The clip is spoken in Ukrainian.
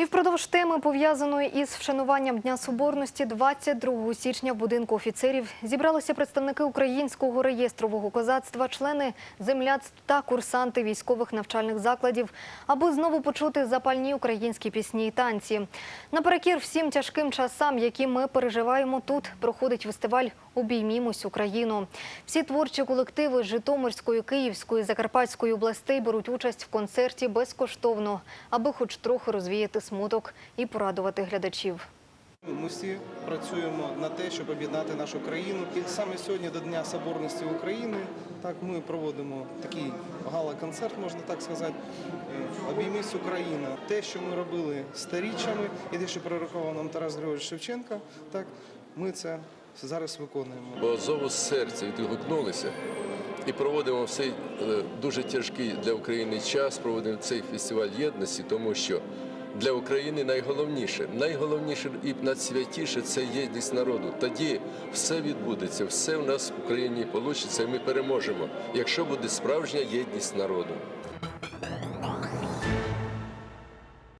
І впродовж теми, пов'язаної із вшануванням Дня Соборності, 22 січня в будинку офіцерів зібралися представники українського реєстрового козацтва, члени земляцтв та курсанти військових навчальних закладів, аби знову почути запальні українські пісні і танці. Наперекір всім тяжким часам, які ми переживаємо тут, проходить фестиваль Обіймімось Україну. Всі творчі колективи Житомирської, Київської, Закарпатської областей беруть участь в концерті безкоштовно, аби хоч трохи розвіяти смуток і порадувати глядачів. Ми всі працюємо на те, щоб об'єднати нашу країну. І саме сьогодні до Дня Соборності України так ми проводимо такий гала-концерт, можна так сказати. Е, Обіймись Україна. Те, що ми робили сторіччями, і те, що пророкував нам Тарас Григорович Шевченко, так ми це зараз виконуємо. Бо зову серця відгукнулися і проводимо цей е, дуже тяжкий для України час. Проводимо цей фестиваль єдності, тому що для України найголовніше, найголовніше і надсвятіше це єдність народу. Тоді все відбудеться, все в нас в Україні вийде, і ми переможемо, якщо буде справжня єдність народу.